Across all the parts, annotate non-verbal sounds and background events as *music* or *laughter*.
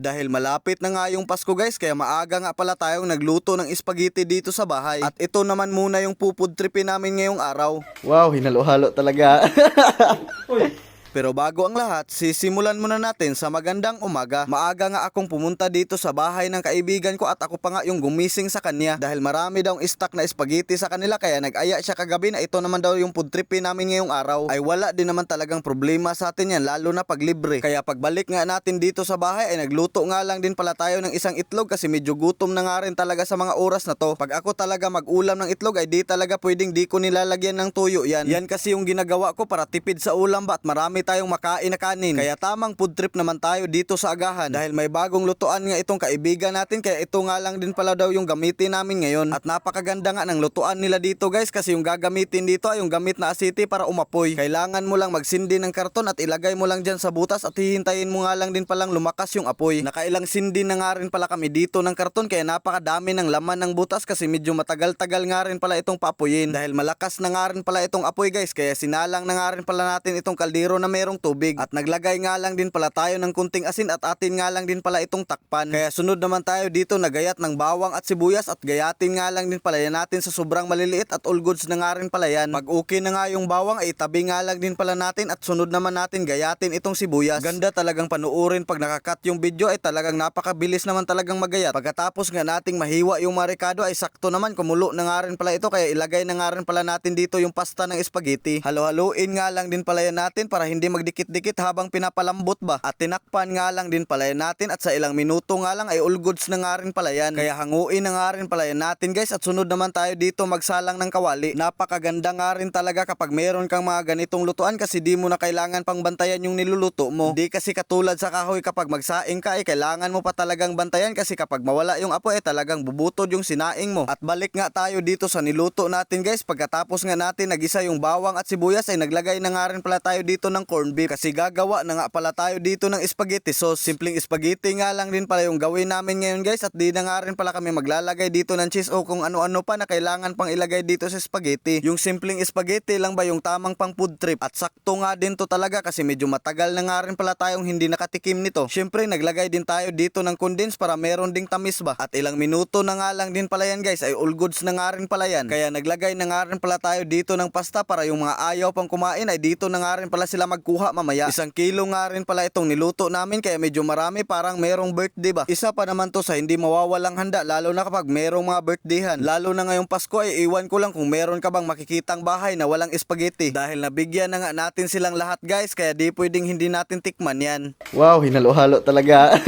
Dahil malapit na nga yung Pasko guys, kaya maaga nga pala tayong nagluto ng spaghetti dito sa bahay. At ito naman muna yung pupud tripin namin ngayong araw. Wow, hinalo-halo talaga. *laughs* Pero bago ang lahat, sisimulan muna natin sa magandang umaga. Maaga nga akong pumunta dito sa bahay ng kaibigan ko at ako pa nga yung gumising sa kanya dahil marami daw stock na spaghetti sa kanila kaya nag-aya siya kagabi na ito naman daw yung food trip namin ngayong araw. Ay wala din naman talagang problema sa atin yan lalo na pag libre. Kaya pagbalik nga natin dito sa bahay ay nagluto nga lang din pala tayo ng isang itlog kasi medyo gutom na nga rin talaga sa mga oras na to. Pag ako talaga mag-ulam ng itlog ay di talaga pwedeng di ko nilalagyan ng tuyo yan. Yan kasi yung ginagawa ko para tipid sa ulam ba at marami tayong makain na kanin. Kaya tamang food trip naman tayo dito sa agahan dahil may bagong lutuan nga itong kaibigan natin kaya ito nga lang din pala daw yung gamitin namin ngayon. At napakaganda nga ng lutuan nila dito guys kasi yung gagamitin dito ay yung gamit na asiti para umapoy. Kailangan mo lang magsindi ng karton at ilagay mo lang dyan sa butas at hihintayin mo nga lang din palang lumakas yung apoy. Nakailang sindi na nga rin pala kami dito ng karton kaya napakadami ng laman ng butas kasi medyo matagal-tagal nga rin pala itong papuyin. Dahil malakas na nga rin pala itong apoy guys kaya sinalang na nga rin pala natin itong kaldero na merong tubig. At naglagay nga lang din pala tayo ng kunting asin at atin nga lang din pala itong takpan. Kaya sunod naman tayo dito nagayat ng bawang at sibuyas at gayatin nga lang din pala yan natin sa sobrang maliliit at all goods na nga rin pala yan. Pag okay na nga yung bawang ay tabi nga lang din pala natin at sunod naman natin gayatin itong sibuyas. Ganda talagang panuorin pag nakakat yung video ay talagang napakabilis naman talagang magayat. Pagkatapos nga nating mahiwa yung marikado ay sakto naman kumulo na nga rin pala ito kaya ilagay na nga rin pala natin dito yung pasta ng spaghetti. Halo-haluin nga lang din pala yan natin para hindi magdikit-dikit habang pinapalambot ba. At tinakpan nga lang din pala natin at sa ilang minuto nga lang ay all goods na nga rin pala yan. Kaya hanguin na nga rin pala natin guys at sunod naman tayo dito magsalang ng kawali. Napakaganda nga rin talaga kapag meron kang mga ganitong lutuan kasi di mo na kailangan pang bantayan yung niluluto mo. Di kasi katulad sa kahoy kapag magsaing ka ay kailangan mo pa talagang bantayan kasi kapag mawala yung apoy ay talagang bubutod yung sinaing mo. At balik nga tayo dito sa niluto natin guys pagkatapos nga natin nagisa yung bawang at sibuyas ay naglagay na nga rin pala tayo dito ng corned beef kasi gagawa na nga pala tayo dito ng spaghetti sauce. Simpleng spaghetti nga lang din pala yung gawin namin ngayon guys at di na nga rin pala kami maglalagay dito ng cheese o kung ano-ano pa na kailangan pang ilagay dito sa spaghetti. Yung simpleng spaghetti lang ba yung tamang pang food trip at sakto nga din to talaga kasi medyo matagal na nga rin pala tayong hindi nakatikim nito. Syempre naglagay din tayo dito ng condense para meron ding tamis ba at ilang minuto na nga lang din pala yan guys ay all goods na nga rin pala yan. Kaya naglagay na nga rin pala tayo dito ng pasta para yung mga ayaw pang kumain ay dito na nga rin pala sila magkuha mamaya. Isang kilo nga rin pala itong niluto namin kaya medyo marami parang merong birthday ba. Isa pa naman to sa hindi mawawalang handa lalo na kapag merong mga birthdayhan. Lalo na ngayong Pasko ay iwan ko lang kung meron ka bang makikitang bahay na walang spaghetti. Dahil nabigyan na nga natin silang lahat guys kaya di pwedeng hindi natin tikman yan. Wow, hinalo-halo talaga. *laughs*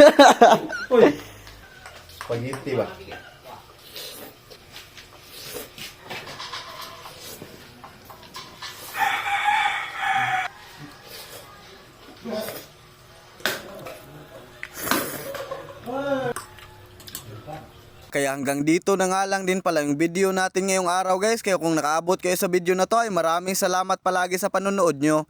Spaghetti ba? Kaya hanggang dito na nga lang din pala yung video natin ngayong araw guys. Kaya kung nakaabot kayo sa video na to ay maraming salamat palagi sa panonood nyo.